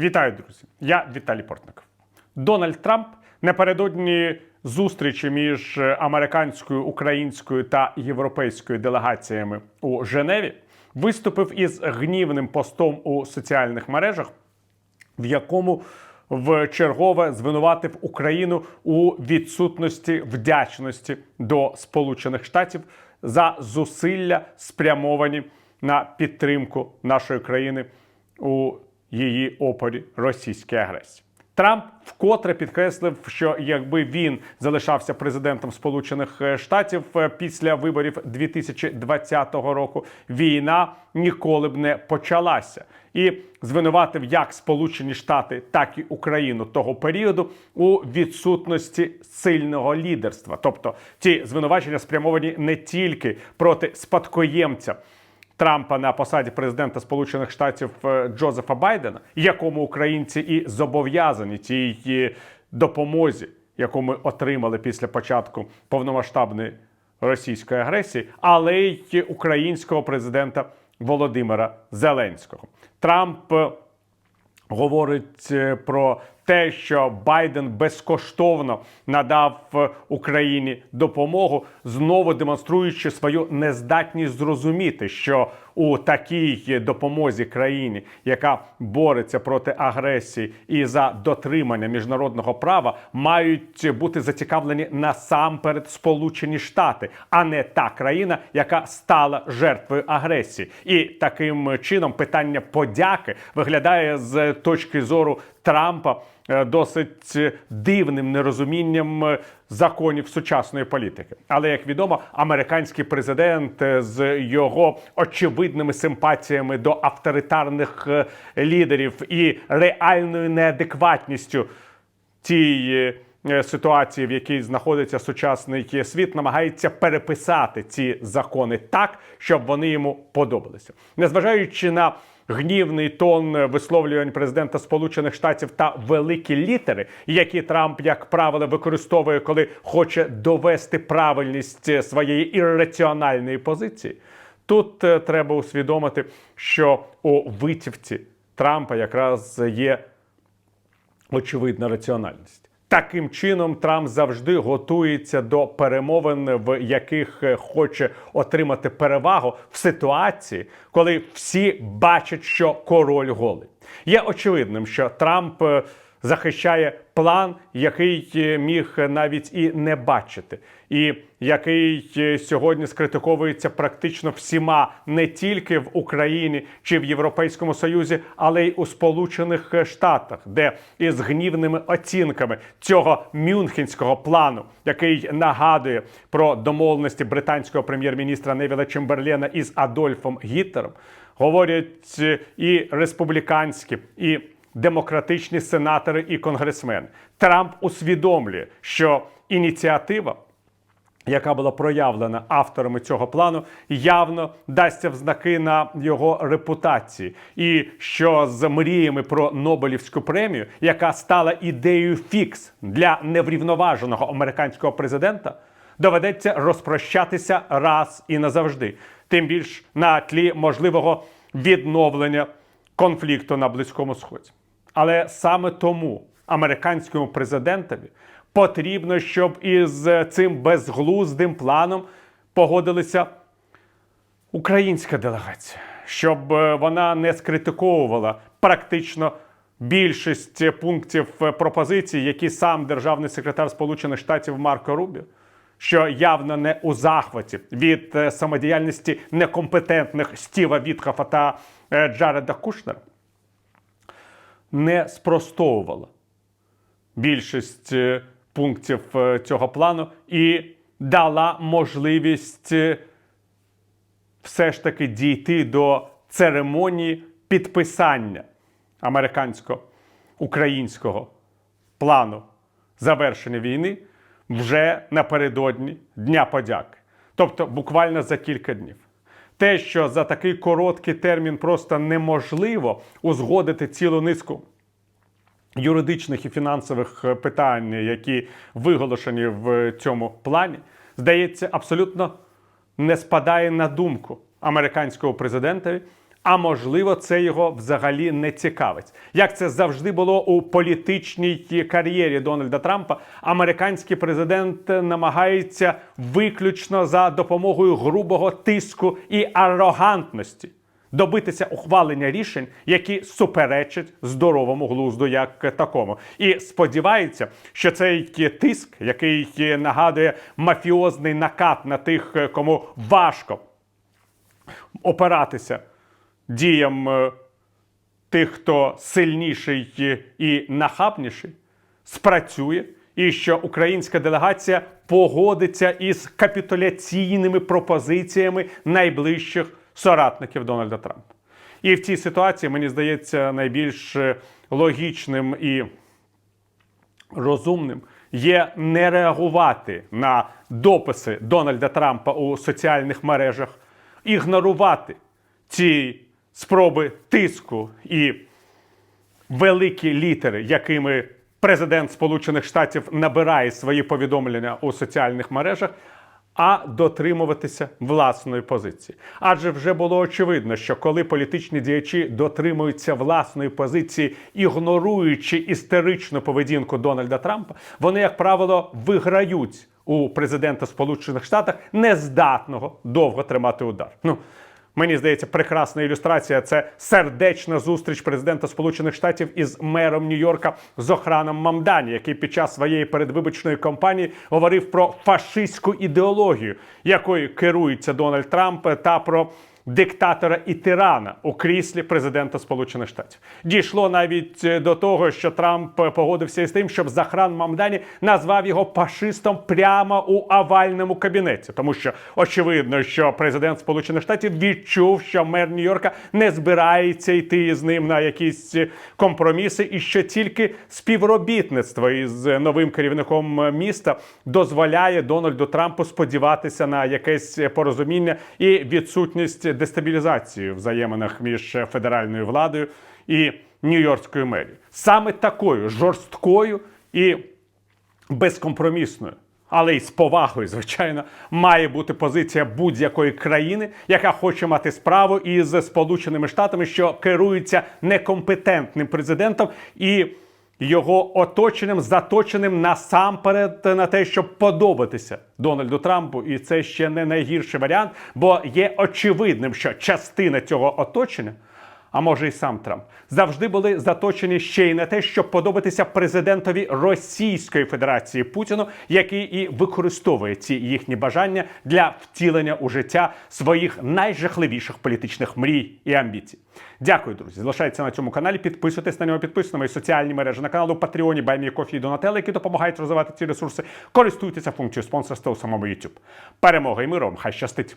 Вітаю, друзі! Я Віталій Портников. Дональд Трамп напередодні зустрічі між американською, українською та європейською делегаціями у Женеві виступив із гнівним постом у соціальних мережах, в якому в чергове звинуватив Україну у відсутності вдячності до Сполучених Штатів за зусилля, спрямовані на підтримку нашої країни у її опорі російській агресії. Трамп вкотре підкреслив, що якби він залишався президентом Сполучених Штатів е, після виборів 2020 року, війна ніколи б не почалася, і звинуватив як Сполучені Штати, так і Україну того періоду у відсутності сильного лідерства. Тобто ці звинувачення спрямовані не тільки проти спадкоємця. Трампа на посаді президента Сполучених Штатів е, Джозефа Байдена, якому українці і зобов'язані тій допомозі, яку ми отримали після початку повномасштабної російської агресії, але й українського президента Володимира Зеленського. Трамп е, говорить е, про те, що Байден безкоштовно надав е, Україні допомогу, знову демонструючи свою нездатність зрозуміти, що у такій допомозі країні, яка бореться проти агресії і за дотримання міжнародного права, мають бути зацікавлені насамперед Сполучені Штати, а не та країна, яка стала жертвою агресії. І таким чином питання подяки виглядає з точки зору Трампа е, досить дивним нерозумінням е, законів сучасної політики. Але як відомо, американський президент е, з його очевидними симпатіями до авторитарних лідерів і реальною неадекватністю цієї е, ситуації, в якій знаходиться сучасний світ, намагається переписати ці закони так, щоб вони йому подобалися, незважаючи на гнівний тон висловлювань президента Сполучених Штатів та великі літери, які Трамп, як правило, використовує, коли хоче довести правильність своєї ірраціональної позиції. Тут е, треба усвідомити, що у витівці Трампа якраз є очевидна раціональність. Таким чином, Трамп завжди готується до перемовин, в яких е, хоче отримати перевагу в ситуації, коли всі бачать, що король голий. Є очевидним, що Трамп е, захищає план, який е, міг навіть і не бачити, і який е, сьогодні скритиковується практично всіма не тільки в Україні чи в Європейському Союзі, але й у Сполучених Штатах, де із гнівними оцінками цього мюнхенського плану, який нагадує про домовленості британського прем'єр-міністра Невіла Чемберлена із Адольфом Гітлером, говорять е, і республіканські і демократичні сенатори і конгресмени. Трамп усвідомлює, що ініціатива, яка була проявлена авторами цього плану, явно дасться в знаки на його репутації, і що з мріями про Нобелівську премію, яка стала ідеєю фікс для неврівноваженого американського президента, доведеться розпрощатися раз і назавжди, тим більш на тлі можливого відновлення конфлікту на Близькому Сході. Але саме тому американському президентові потрібно, щоб із цим безглуздим планом погодилися українська делегація, щоб е, вона не скритиковувала практично більшість пунктів е, пропозицій, які сам державний секретар Сполучених Штатів Марко Рубіо, що явно не у захваті від е, самодіяльності некомпетентних Стіва Вітхофа та Джареда Кушнера, не спростовувала більшість е, пунктів е, цього плану і дала можливість е, все ж таки дійти до церемонії підписання американсько-українського плану завершення війни вже напередодні Дня подяки. Тобто буквально за кілька днів. Те, що за такий короткий термін просто неможливо узгодити цілу низку юридичних і фінансових е, питань, які виголошені в цьому плані, здається, абсолютно не спадає на думку американського президентові, А можливо, це його взагалі не цікавить. Як це завжди було у політичній кар'єрі Дональда Трампа, американський президент намагається виключно за допомогою грубого тиску і арогантності добитися ухвалення рішень, які суперечать здоровому глузду як такому. І сподівається, що цей тиск, який нагадує мафіозний накат на тих, кому важко опиратися діям е, тих, хто сильніший і нахабніший, спрацює, і що українська делегація погодиться із капітуляційними пропозиціями найближчих соратників Дональда Трампа. І в цій ситуації мені здається найбільш е, логічним і розумним є не реагувати на дописи Дональда Трампа у соціальних мережах, ігнорувати ці спроби тиску і великі літери, якими президент Сполучених Штатів набирає свої повідомлення у соціальних мережах, а дотримуватися власної позиції. Адже вже було очевидно, що коли політичні діячі дотримуються власної позиції, ігноруючи істеричну поведінку Дональда Трампа, вони, як правило, виграють у президента Сполучених Штатів нездатного довго тримати удар. Ну Мені здається, прекрасна ілюстрація. Це сердечна зустріч президента Сполучених Штатів із мером Нью-Йорка з охраном Мамдані, який під час своєї передвиборчої кампанії говорив про фашистську ідеологію, якою керується Дональд Трамп, та про диктатора і тирана у кріслі президента Сполучених Штатів. Дійшло навіть е, до того, що Трамп погодився із тим, щоб Захран Мамдані назвав його фашистом прямо у овальному кабінеті, тому що очевидно, що президент Сполучених Штатів відчув, що мер Нью-Йорка не збирається йти з ним на якісь компроміси, і що тільки співробітництво із новим керівником міста дозволяє Дональду Трампу сподіватися на якесь порозуміння і відсутність дестабілізації в взаєминах між федеральною владою і Нью-Йоркською мерією. Саме такою жорсткою і безкомпромісною. Але й з повагою, звичайно, має бути позиція будь-якої країни, яка хоче мати справу із Сполученими Штатами, що керується некомпетентним президентом і його оточенням, заточеним насамперед на те, щоб подобатися Дональду Трампу. І це ще не найгірший варіант, бо є очевидним, що частина цього оточення. А може і сам Трамп завжди були заточені ще й на те, щоб подобатися президентові Російської Федерації Путіну, який і використовує ці їхні бажання для втілення у життя своїх найжахливіших політичних мрій і амбіцій. Дякую, друзі. Залишайтеся на цьому каналі. Підписуйтесь на нього, підписуйтесь на мої соціальні мережі на каналу Патреоні, Баймі Кофі і Донателли, які допомагають розвивати ці ресурси. Користуйтеся функцією спонсорства у самому YouTube. Перемога і миром! Хай щастить!